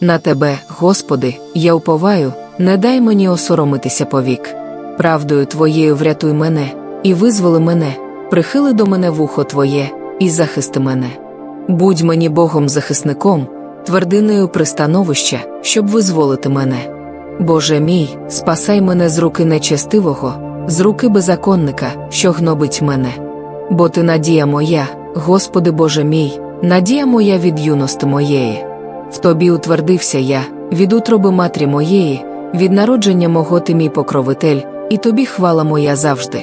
На тебе, Господи, я уповаю, не дай мені осоромитися повік. Правдою Твоєю врятуй мене, і визволи мене, прихили до мене вухо Твоє, і захисти мене. Будь мені Богом захисником, твердиною пристановища, щоб визволити мене. Боже мій, спасай мене з руки нечестивого, з руки беззаконника, що гнобить мене. Бо ти надія моя, Господи Боже мій, надія моя від юності моєї. В тобі утвердився я, від утроби матері моєї, від народження мого ти мій покровитель, і тобі хвала моя завжди.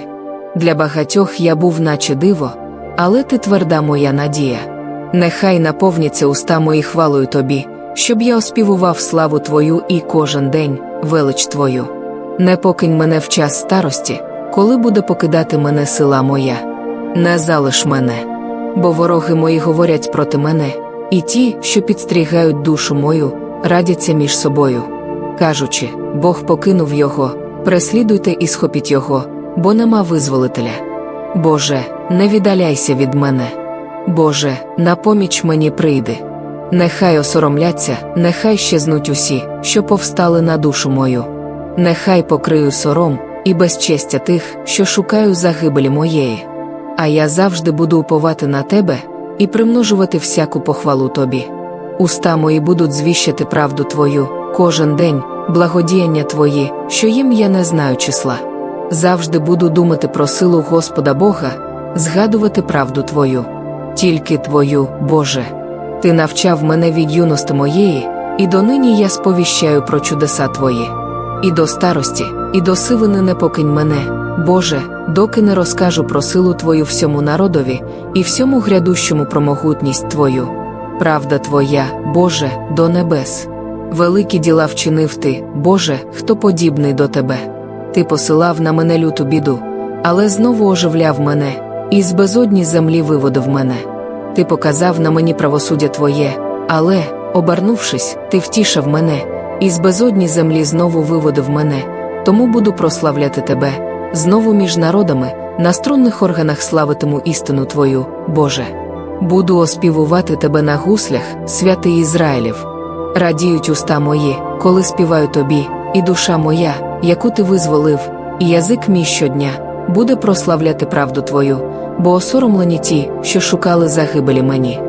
Для багатьох я був, наче диво, але ти тверда моя надія. Нехай наповняться уста мої хвалою тобі, щоб я оспівував славу Твою і кожен день, велич Твою. Не покинь мене в час старості, коли буде покидати мене сила моя. Не залиш мене, бо вороги мої говорять проти мене, і ті, що підстрігають душу мою, радяться між собою, кажучи, Бог покинув його, преслідуйте і схопіть його, бо нема визволителя. Боже, не віддаляйся від мене. Боже, на поміч мені прийди. Нехай осоромляться, нехай щезнуть усі, що повстали на душу мою. Нехай покрию сором і безчестя тих, що шукаю загибелі моєї. А я завжди буду уповати на тебе і примножувати всяку похвалу тобі. Уста мої будуть звіщати правду твою, кожен день, благодіяння твої, що їм я не знаю числа. Завжди буду думати про силу Господа Бога, згадувати правду Твою. Тільки Твою, Боже. Ти навчав мене від юності моєї, і донині я сповіщаю про чудеса Твої. І до старості, і до сивини не покинь мене, Боже, доки не розкажу про силу Твою всьому народові і всьому грядущому про могутність Твою. Правда Твоя, Боже, до небес. Великі діла вчинив Ти, Боже, хто подібний до Тебе. Ти посилав на мене люту біду, але знову оживляв мене, і з безодні землі виводив мене. Ти показав на мені правосуддя Твоє, але, обернувшись, ти втішав мене, і з безодні землі знову виводив мене, тому буду прославляти тебе, знову між народами, на струнних органах славитиму істину Твою, Боже. Буду оспівувати тебе на гуслях, святий Ізраїлів. Радіють уста мої, коли співаю тобі, і душа моя, яку ти визволив, і язик мій щодня буде прославляти правду твою, бо осоромлені ті, що шукали загибелі мені.